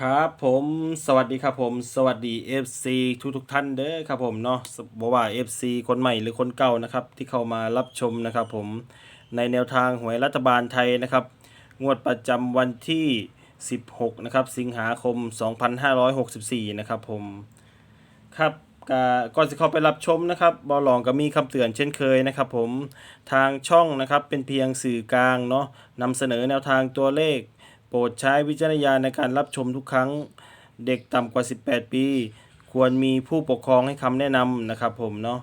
ครับผมสวัสดีครับผมสวัสดี FC ทุกทุกท่านเด้อครับผมเนาะบอกว่า FC คนใหม่หรือคนเก่านะครับที่เข้ามารับชมนะครับผมในแนวทางหวยรัฐบาลไทยนะครับงวดประจำวันที่ 16นะครับสิงหาคม 2564นะครับผมครับก่อนจะเข้าไปรับชมนะครับบอลองก็มีคำเตือนเช่นเคยนะครับผมทางช่องนะครับเป็นเพียงสื่อกลางเนาะนำเสนอแนวทางตัวเลข โปรดใช้วิจารณญาณในการรับชมทุกครั้งเด็กต่ำกว่า 18 ปี ควรมีผู้ปกครองให้คำแนะนำนะครับผมเนาะ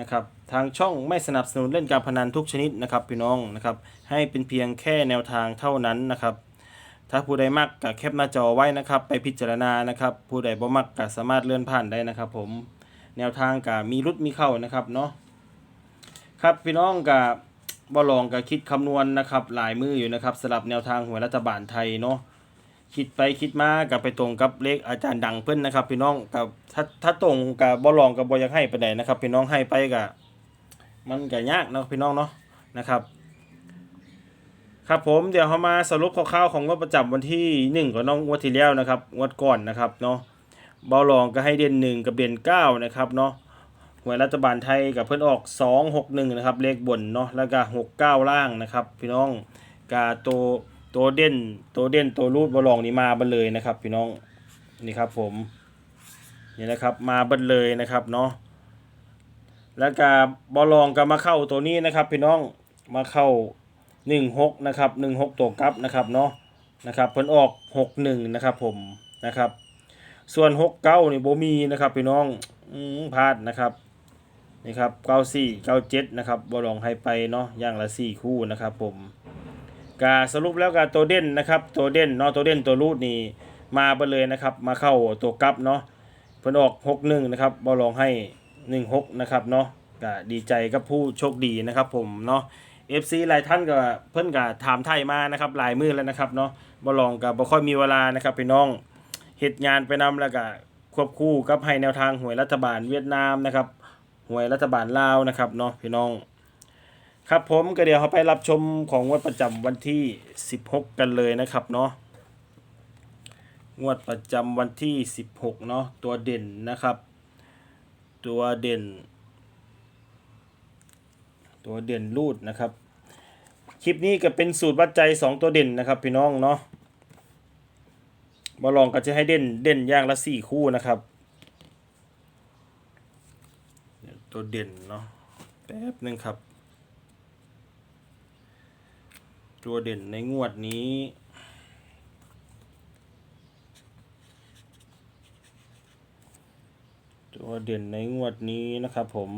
นะครับทางช่องไม่สนับสนุนเล่นการพนันทุกชนิดนะครับพี่น้องนะครับให้เป็นเพียงแค่แนวทางเท่านั้นนะครับ ถ้าผู้ใดมักก็แคปหน้าจอไว้นะครับ ไปพิจารณานะครับ ผู้ใดบ่มักก็สามารถเลื่อนผ่านได้นะครับผมแนวทางก็มีรุดมีเข้านะครับเนาะครับพี่น้องกับ บ่ลองก็คิดคำนวณนะครับหลายมืออยู่นะครับสลับแนวทางหวยรัฐบาลไทยเนาะคิดไปคิดมากับไปตรงกับเลขอาจารย์ดังเพิ่นนะครับ พี่น้องกับถ้าถ้าตรงกับบ่ลองกับบ่อยากให้ไปไหนนะครับ พี่น้องให้ไปกับมันก็ยากนะพี่น้องเนาะนะครับ ครับผมเดี๋ยวเรามาสรุปคร่าวๆของงวดประจำวันที่หนึ่งของน้องงวดที่แล้วนะครับงวดก่อนนะครับเนาะบาลองก็ให้เด่นหนึ่งกับเด่นเก้านะครับเนาะ หวยรัฐบาลไทยกับเพื่อนออก 2 6 1 นะครับ เลขบนเนาะแล้วก็6 9 ล่างนะครับ พี่น้องกาตัวตัวเด่นตัวเด่นตัวรูดบอลองนี่มาบันเลยนะครับ พี่น้องนี่ครับผมนี่นะครับมาบันเลยนะครับเนาะแล้วก็บอลองก็มาเข้าตัวนี้นะครับ พี่น้องมาเข้า 1 6 นะครับ 1 6 ตัวกับนะครับเนาะนะครับเพิ่นออก 6 1 นะครับผมนะครับ ส่วน 6 9นี่บ่มีนะครับ พี่น้องอืมพลาดนะครับ นี่ครับ94 97นะครับบอลองให้ไปเนาะอย่างละ4คู่นะครับผมกาสรุปแล้วกาตัวเด่นนะครับตัวเด่นเนาะตัวเด่นตัวรูดนี่มาไปเลยนะครับ มาเข้าตัวกับเนาะเพิ่นออก61นะครับบอลองให้16นะครับเนาะก็ดีใจกับผู้โชคดีนะครับผมเนาะ FC หลายท่านก็เพิ่นก็ถามไทยมานะครับหลายมือแล้วนะครับเนาะบอลองก็บ่ค่อยมีเวลานะครับพี่น้องเฮ็ดงานไปนํแล้วก็ควบคู่กับให้แนวทางหวยรัฐบาลเวียดนามนะครับ หวยรัฐบาลลาวนะครับเนาะพี่น้อง ครับผมก็เดี๋ยวเราไปรับชมของงวดประจำวันที่ 16 กันเลยนะครับเนาะงวดประจำวันที่ 16เนาะตัวเด่นนะครับ ตัวเด่น ตัวเด่นรูดนะครับ คลิปนี้ก็เป็นสูตรวัดใจ 2 ตัวเด่นนะครับ พี่น้องเนาะมาลองก็จะให้เด่นเด่นอย่างละ 4 คู่นะครับ ตัวเด่นเนาะแป๊บหนึ่งครับ ตัวเด่นในงวดนี้ ตัวเด่นในงวดนี้นะครับผม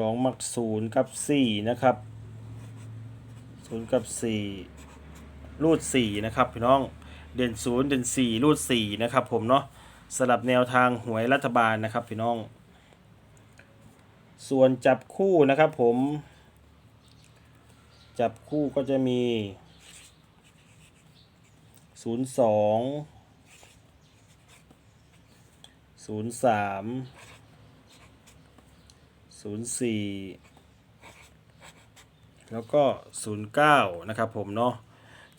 ลองมักศูนย์กับสี่นะครับศูนย์กับสี่รูดสี่นะครับพี่น้องเด่นศูนย์เด่นสี่รูดสี่นะครับผมเนาะสลับแนวทางหวยรัฐบาลนะครับพี่น้อง ส่วนจับคู่นะครับผม จับคู่ก็จะมี 0 2 0 3 0 4 แล้วก็ 0 9 นะครับผมเนาะ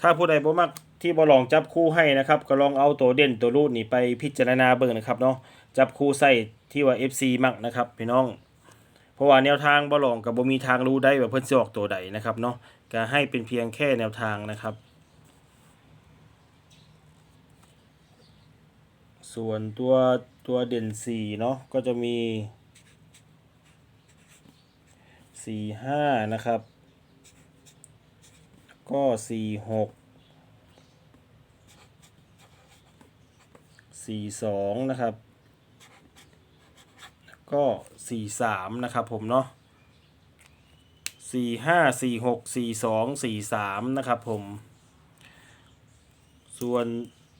ถ้าผู้ใดบ่มักที่บ่ลองจับคู่ให้นะครับ ก็ลองเอาตัวเด่นตัวรูดนี่ไปพิจารณาเบิ่งนะครับเนาะจับคู่ใส่ที่ว่า FC มักนะครับพี่น้อง ราะว่าแนวทางบ่ลองกับบ่มีทางรู้ได้ว่าเพิ่นสิออกตัวใดนะครับเนาะก็ให้เป็นเพียงแค่แนวทางนะครับ ส่วนตัวตัวเด่นสี่เนาะก็จะมีสี่ห้านะครับ ก็สี่หกสี่สองนะครับ ก็สี่สามนะครับผมเนาะสี่ห้าสี่หกสี่สองสี่สามนะครับผม ส่วน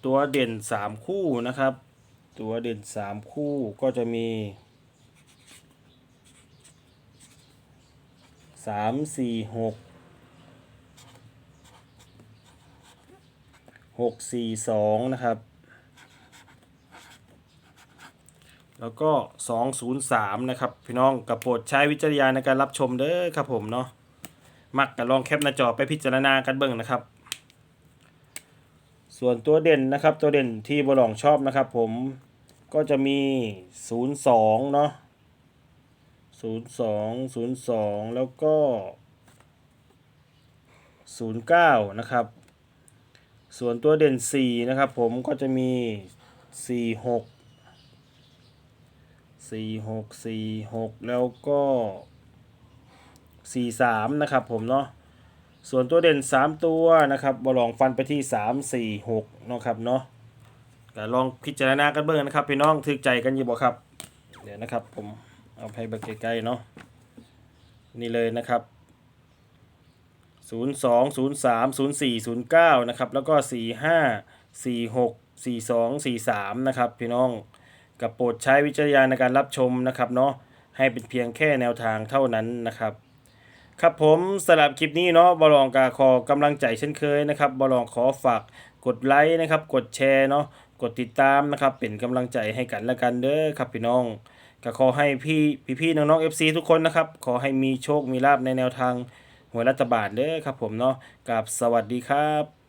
ตัวเด่นสามคู่นะครับ ตัวเด่นสามคู่ก็จะมีสามสี่หกหกสี่สองนะครับ แล้วก็ 203 นะครับ พี่น้องกับโปรดใช้วิจารณญาณในการรับชมเด้อครับผมเนาะมักกับลองแคปหน้าจอไปพิจารณากันเบิ่งนะครับ ส่วนตัวเด่นนะครับ ตัวเด่นที่บอลองชอบนะครับ ผมก็จะมี 02 เนาะ02 02 แล้วก็ 09 นะครับ ส่วนตัวเด่น 4 นะครับ ผมก็จะมี 46 46 46แล้วก็43นะครับผมเนาะส่วนตัวเด่น3ตัวนะครับบอลองฟันไปที่3 4 6เนาะครับเนาะก็ลองพิจารณากันเบิ่งนะครับพี่น้องถึกใจกันอยู่บ่ครับ เดี๋ยวนะครับผมเอาให้เบิ่งใกล้ๆเนาะนี่เลยนะครับ02 03 04 09นะครับแล้วก็ 45 46 42 43นะครับพี่น้อง กับโปรดใช้วิจารณญาณในการรับชมนะครับเนาะให้เป็นเพียงแค่แนวทางเท่านั้นนะครับ ครับผมสำหรับคลิปนี้เนาะบอลองกาขอกำลังใจเช่นเคยนะครับบอลองขอฝากกดไลค์นะครับ กดแชร์เนาะกดติดตามนะครับเป็นกำลังใจให้กันและกันเด้อครับพี่น้องก็ขอให้พี่พี่ๆน้องๆ FC ทุกคนนะครับ ขอให้มีโชคมีลาบในแนวทางหวยรัฐบาลเด้อครับผมเนาะกับสวัสดีครับ